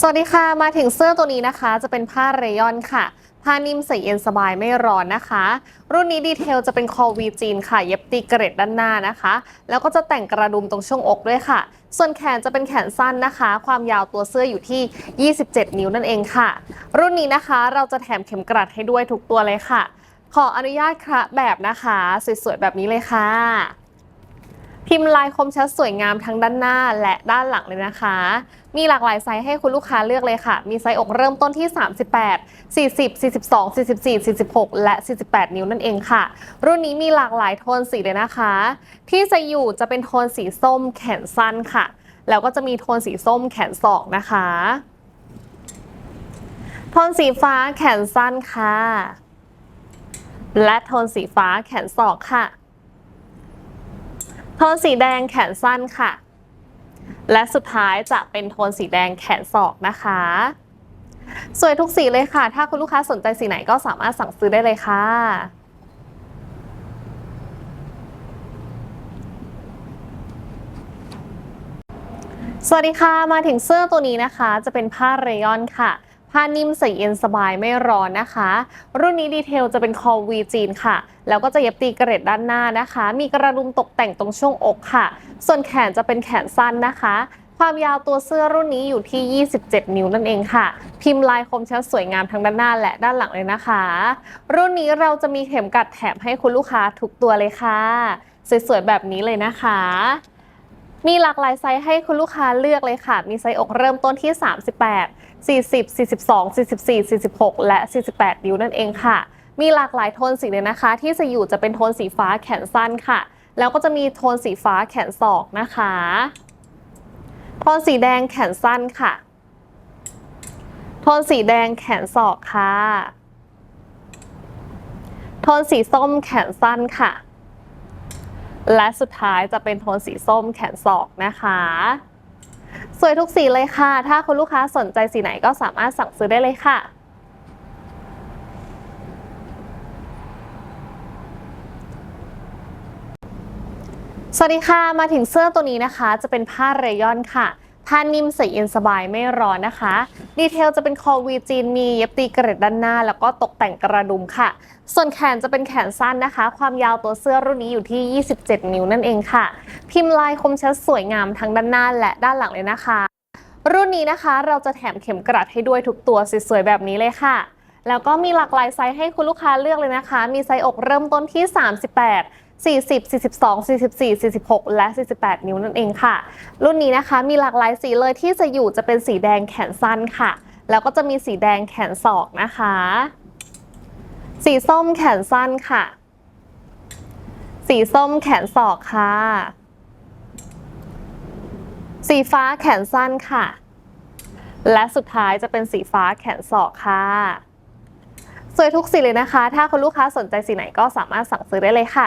สวัสดีค่ะ มาถึงเสื้อตัวนี้นะคะ จะเป็นผ้าเรยอนค่ะ ผ้านิ่มใส่เย็นสบายไม่ร้อนนะคะ รุ่นนี้ดีเทลจะเป็นคอวีจีนค่ะ เย็บตีเกรดด้านหน้านะคะ แล้วก็จะแต่งกระดุมตรงช่วงอกด้วยค่ะ ส่วนแขนจะเป็นแขนสั้นนะคะ ความยาวตัวเสื้ออยู่ที่ 27 นิ้วนั่นเองค่ะ รุ่นนี้นะคะเราจะแถมเข็มกลัดให้ด้วยทุกตัวเลยค่ะ ขออนุญาตค่ะแบบนะคะสวยๆแบบนี้เลยค่ะ พิมพ์ลายคมชัดสวยงามทั้งด้านหน้าและด้านหลังเลยนะคะ มีหลากหลายไซส์ให้คุณลูกค้าเลือกเลยค่ะ มีไซส์อกเริ่มต้นที่ 38 40 42 44 46 และ 48 นิ้วนั่นเองค่ะ รุ่นนี้มีหลากหลายโทนสีเลยนะคะ ที่จะอยู่จะเป็นโทนสีส้มแขนสั้นค่ะ แล้วก็จะมีโทนสีส้มแขนศอกนะคะ โทนสีฟ้าแขนสั้นค่ะ และโทนสีฟ้าแขนศอกค่ะ โทนสีแดงแขนสั้นค่ะ และสุดท้ายจะเป็นโทนสีแดงแขนศอกนะคะ สวยทุกสีเลยค่ะ ถ้าคุณลูกค้าสนใจสีไหนก็สามารถสั่งซื้อได้เลยค่ะสวัสดีค่ะ มาถึงเสื้อตัวนี้นะคะ จะเป็นผ้าเรยอนค่ะ ผ้านิ่มใส่เย็นสบายไม่ร้อนนะคะ รุ่นนี้ดีเทลจะเป็นคอวีจีนค่ะ แล้วก็จะเย็บตีเกรดด้านหน้านะคะ มีกระดุมตกแต่งตรงช่วงอกค่ะ ส่วนแขนจะเป็นแขนสั้นนะคะ ความยาวตัวเสื้อรุ่นนี้อยู่ที่ 27 นิ้วนั่นเองค่ะ พิมพ์ลายคมชัดสวยงามทั้งด้านหน้าและด้านหลังเลยนะคะ รุ่นนี้เราจะมีเข็มกัดแถมให้คุณลูกค้าทุกตัวเลยค่ะ สวยๆแบบนี้เลยนะคะ มีหลากหลายไซส์ให้คุณลูกค้าเลือกเลยค่ะ มีไซส์อกเริ่มต้นที่ 38 40 42 44 46 และ 48 นิ้วนั่นเองค่ะ มีหลากหลายโทนสีเลยนะคะ ที่จะอยู่จะเป็นโทนสีฟ้าแขนสั้นค่ะ แล้วก็จะมีโทนสีฟ้าแขนศอกนะคะ โทนสีแดงแขนสั้นค่ะ โทนสีแดงแขนศอกค่ะ โทนสีส้มแขนสั้นค่ะ และสุดท้ายจะเป็นโทนสีส้มแขนศอกนะคะ สวยทุกสีเลยค่ะ ถ้าคุณลูกค้าสนใจสีไหนก็สามารถสั่งซื้อได้เลยค่ะสวัสดีค่ะ มาถึงเสื้อตัวนี้นะคะ จะเป็นผ้าเรยอนค่ะ ผ้านิ่มใส่เย็นสบายไม่ร้อนนะคะ ดีเทลจะเป็นคอวีจีนมีเย็บตีกระดด้านหน้า แล้วก็ตกแต่งกระดุมค่ะ ส่วนแขนจะเป็นแขนสั้นนะคะ ความยาวตัวเสื้อรุ่นนี้อยู่ที่ 27 นิ้วนั่นเองค่ะ พิมพ์ลายคมชัดสวยงามทั้งด้านหน้าและด้านหลังเลยนะคะ รุ่นนี้นะคะเราจะแถมเข็มกลัดให้ด้วยทุกตัวสวยๆแบบนี้เลยค่ะแล้วก็มีหลากหลายไซส์ให้คุณลูกค้าเลือกเลยนะคะ มีไซส์อกเริ่มต้นที่ 38 40 42 44 46 และ 48 นิ้วนั่นเองค่ะ รุ่นนี้นะคะมีหลากหลายสีเลยที่จะอยู่จะเป็นสีแดงแขนสั้นค่ะ แล้วก็จะมีสีแดงแขนศอกนะคะ สีส้มแขนสั้นค่ะ สีส้มแขนศอกค่ะ สีฟ้าแขนสั้นค่ะ และสุดท้ายจะเป็นสีฟ้าแขนศอกค่ะสวยทุกสีเลยนะคะ ถ้าคุณลูกค้าสนใจสีไหนก็สามารถสั่งซื้อได้เลยค่ะ